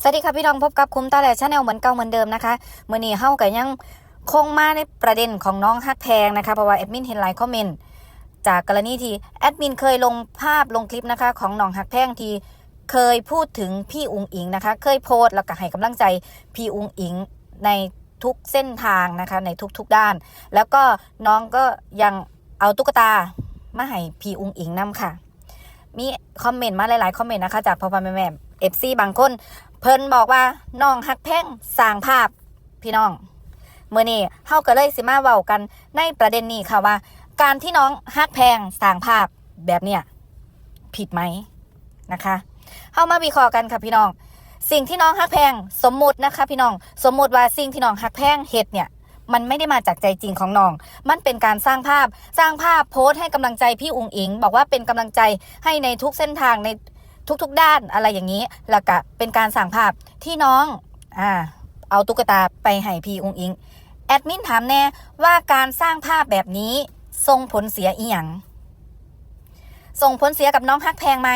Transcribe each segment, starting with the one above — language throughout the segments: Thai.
สวัสดีค่ะพี่น้องพบกับคุ้มตาแหล่ชาแนลเหมือนเก่าเหมือนเดิมนะคะเมื่อนี้เฮาก็ยังคงมาในประเด็นของน้องฮักแพงนะคะเพราะว่าแอดมินเห็นหลายคอมเมนต์จากกรณีที่แอดมินเคยลงภาพลงคลิปนะคะของน้องฮักแพงที่เคยพูดถึงพี่อุงอิงนะคะ เคยโพสต์แล้วก็ให้กำลังใจพี่อุงอิงในทุกเส้นทางนะคะในทุกๆด้าน แล้วก็น้องก็ยังเอาตุ๊กตามาให้พี่อุงอิงนํค่ะ มีคอมเมนต์มาหลายๆคอมเมนต์นะคะจากพ่อพ่อแม่แม่เอฟซีบางคน เพิ่นบอกว่าน้องฮักแพ่งสร้างภาพพี่น้องเมื่อนี้เฮาก็เลยสิมาเว้ากันในประเด็นนี้ค่ะว่า การที่น้องฮักแพงสร้างภาพแบบเนี้ยผิดไหมนะคะเฮามาวิเคราะห์กันค่ะพี่น้อง สิ่งที่น้องฮักแพงสมมุตินะคะ พี่น้องสมมุติว่าสิ่งที่น้องฮักแพงเฮ็ดเนี่ยมันไม่ได้มาจากใจจริงของน้อง มันเป็นการสร้างภาพ สร้างภาพโพสต์ให้กำลังใจพี่อุงอิง บอกว่าเป็นกำลังใจให้ในทุกเส้นทางใน ทุกๆ ด้านอะไรอย่างนี้แล้วก็เป็นการสร้างภาพที่น้องอ่าเอาตุ๊กตาไปให้พี่อุงอิงแอดมินถามแน่ว่าการสร้างภาพแบบนี้ส่งผลเสียอีหยังส่งผลเสียกับน้องฮักแพงไหม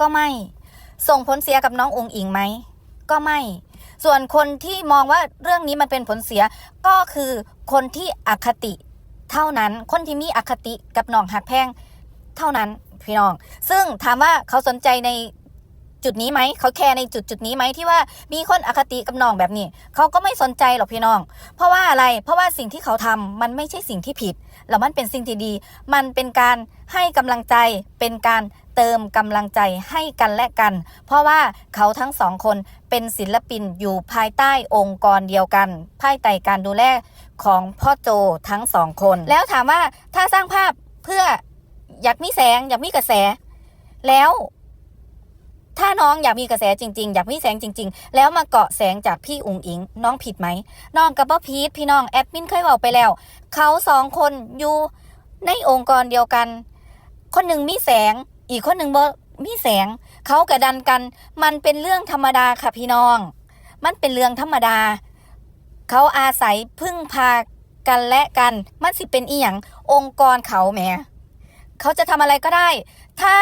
ก็ไม่ ส่งผลเสียกับน้ององอิงไหมก็ไม่ ส่วนคนที่มองว่าเรื่องนี้มันเป็นผลเสียก็คือคนที่อคติเท่านั้นคนที่มีอคติกับน้องหักแพงเท่านั้น พี่น้อง ซึ่งถามว่าเขาสนใจในจุดนี้ไหมเขาแคร์ในจุดจุดนี้ไหมที่ว่ามีคนอคติกับน้องแบบนี้ เขาก็ไม่สนใจหรอกพี่น้อง เพราะว่าอะไรเพราะว่าสิ่งที่เขาทำมันไม่ใช่สิ่งที่ผิดแล้วมันเป็นสิ่งที่ดี มันเป็นการให้กำลังใจเป็นการเติมกำลังใจให้กันและกัน เพราะว่าเขาทั้งสองคนเป็นศิลปินอยู่ภายใต้องค์กรเดียวกัน ภายใต้การดูแลของพ่อโจทั้งสองคน แล้วถามว่าถ้าสร้างภาพเพื่อ อยากมีแสง อยากมีกระแส แล้ว ถ้าน้องอยากมีกระแสจริง ๆ อยากมีแสงจริง ๆ แล้วมาเกาะแสงจากพี่อุงอิง น้องผิดไหมน้องกับพ่อพีทพี่น้องแอดมินเคยบอกไปแล้ว เขาสองคนอยู่ในองค์กรเดียวกัน คนหนึ่งมีแสง อีกคนหนึ่งบ่มีแสง เขากระดันกัน มันเป็นเรื่องธรรมดาค่ะพี่น้อง มันเป็นเรื่องธรรมดา เขาอาศัยพึ่งพากันและกัน มันสิเป็นอีหยังองค์กรเขาแหม เขาจะทำอะไรก็ได้ ถ้า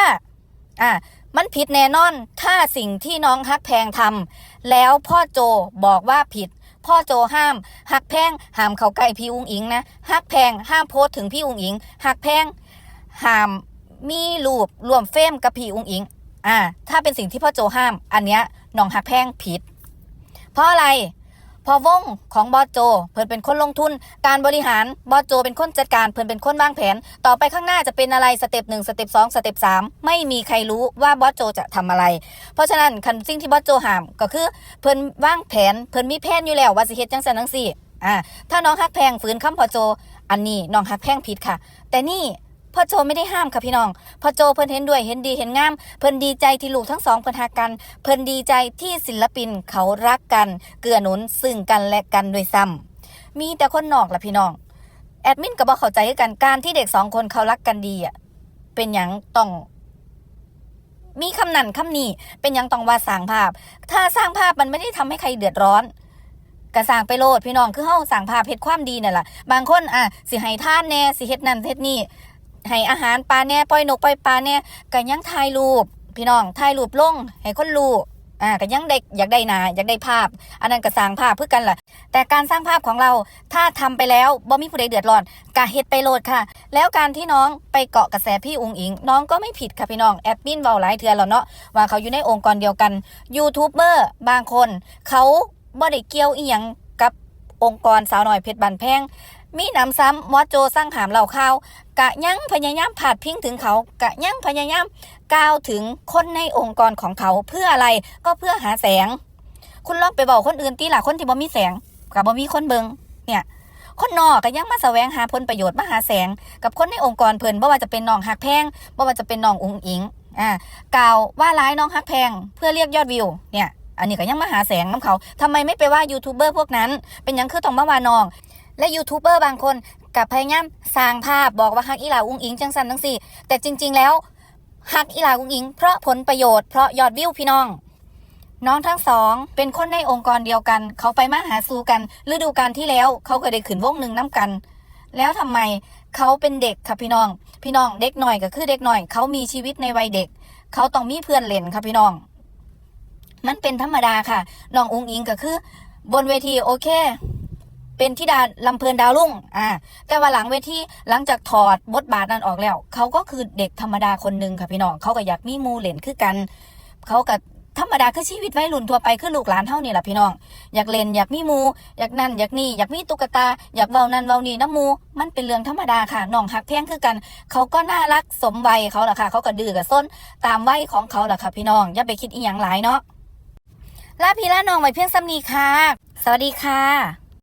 อะมันผิดแน่นอน ถ้าสิ่งที่น้องฮักแพงทำแล้วพ่อโจบอกว่าผิด พ่อโจห้ามฮักแพงห้ามเขาใกล้พี่อุงอิงนะฮักแพงห้ามโพสถึงพี่อุงอิงฮักแพงห้ามมีรูปรวมเฟมกับพี่อุงอิง อ่า ถ้าเป็นสิ่งที่พ่อโจห้าม อันเนี้ยน้องฮักแพงผิด เพราะอะไร พอวงของบอสโจ เพิ่นเป็นคนลงทุน การบริหารบอสโจ เป็นคนจัดการเพิ่นเป็นคนวางแผน ต่อไปข้างหน้าจะเป็นอะไรสเต็ปหนึ่งสเต็ปสองสเต็ปสามไม่มีใครรู้ว่าบอสโจจะทำอะไร เพราะฉะนั้นคันสิ่งที่บอสโจห้ามก็คือเพิ่นวางแผนเพิ่นมีแผนอยู่แล้วว่าสิเฮ็ดจังซั่นจังซี่อ่าถ้าน้องฮักแพงฝืนคำพอโจ อันนี้น้องฮักแพงผิดค่ะ แต่นี่ พ่อโจไม่ได้ห้ามค่ะพี่น้องพ่อโจเพิ่นเห็นด้วยเห็นดีเห็นงาม เพิ่นดีใจที่ลูกทั้งสองเพิ่นหักกัน เพิ่นดีใจที่ศิลปินเขารักกัน เกื้อหนุนซึ่งกันและกันโดวยซ้ำมีแต่คนนอกล่ะพี่น้องแอดมินก็บอกเข้าใจกันการที่เด็กสองคนเขารักกันดีอะเป็นอย่างต้องมีคำนั่นคำนี้เป็นย่างต้องว่าสร้างภาพ ถ้าสร้างภาพมันไม่ได้ทำให้ใครเดือดร้อนก็สร้างไปโลดพี่น้องคือเฮาสร้างภาพเฮ็ดความดีนั่นล่ะบางคนอะสิให้ท่านแน่สิเฮ็ดนั่นเฮ็ดนี่ ให้อาหารปลาแน่ปล่อยนกปล่อยปลาแน่ก็ยังถ่ายรูป พี่น้องถ่ายรูปลงให้คนรู้อ่าก็ยังได้อยากได้นาอยากได้ภาพ อันนั้นก็สร้างภาพเพื่อกันแหละแต่การสร้างภาพของเราถ้าทำไปแล้วบ่มีผู้ใดเดือดร้อนกะเฮ็ดไปโหลดค่ะ แล้วการที่น้องไปเกาะกระแสพี่อุงอิง น้องก็ไม่ผิดค่ะพี่น้องแอดมินเบาหลายเทือแล้วเนาะว่าเขาอยู่ในองค์กรเดียวกันยูทูบเบอร์บางคน เขาบ่ได้เกี่ยวอีหยังกับองค์กรสาวหน้อยเพชรบันแพง มีหนำซ้ำมอสโจสร้างหามเหล่าข่าว กะยังพยายามผาดพิงถึงเขา กะยังพยายามกล่าวถึงคนในองค์กรของเขาเพื่ออะไรก็เพื่อหาแสง คุณลองไปบอกคนอื่นตีหล่ะคนที่บ่มีแสงกับบ่มีคนเบิงเนี่ย คนนอกก็ยังมาแสวงหาผลประโยชน์มาหาแสง กับคนในองค์กรเพิ่นบ่ว่าจะเป็นน้องฮักแพงบ่ว่าจะเป็นน้องอุงอิงอ่ากล่าวว่าร้ายน้องฮักแพงเพื่อเรียกยอดวิวเนี่ย อันนี้ก็ยังมาหาแสงน้ำเขาทำไมไม่ไปว่ายูทูบเบอร์พวกนั้น เป็นยังคือต้องมาว่าน้อง และยูทูบเบอร์บางคนกับพยายามสร้างภาพบอกว่าฮักอีหลาอุ้งอิงจังสันจังสี่ แต่จริง ๆ แล้วฮักอีหลาอุ้งอิง เพราะผลประโยชน์เพราะยอดวิวพี่น้อง น้องทั้งสอง เป็นคนในองค์กรเดียวกัน เขาไปมาหาสู่กันฤดูกาลที่แล้วเขาก็ได้ขึ้นวงหนึ่งน้ำกัน แล้วทำไมเขาเป็นเด็กค่ะพี่น้อง พี่น้องเด็กหน่อยก็คือเด็กหน่อย เขามีชีวิตในวัยเด็ก เขาต้องมีเพื่อนเล่นค่ะพี่น้อง มันเป็นธรรมดาค่ะน้องอุ้งอิงก็คือบนเวทีโอเค เป็นธิดาลำเพลินดาวรุ่งอ่าแต่ว่าหลังเวทีหลังจากถอดบทบาทนั้นออกแล้ว เขาก็คือเด็กธรรมดาคนหนึ่งค่ะพี่น้องเขาก็อยากมีมูเล่นคือกัน เขาก็ธรรมดาคือชีวิตวัยรุ่นทั่วไปคือลูกหลานเท่านี่แหละพี่น้อง อยากเล่นอยากมีมู อยากนั่นอยากนี่อยากมีตุ๊กตา อยากเว้านั่นเว้านี่น้ำมู มันเป็นเรื่องธรรมดาค่ะน้องหักแพงคือกัน เขาก็น่ารักสมวัยเขาแหละค่ะ เขาก็ดื้อกับส้นตามวัยของเขาแหละค่ะพี่น้องอย่าไปคิดอีหยังหลายเนาะลาพี่ลาน้องไว้เพียงซ้ำนี้ค่ะ สวัสดีค่ะ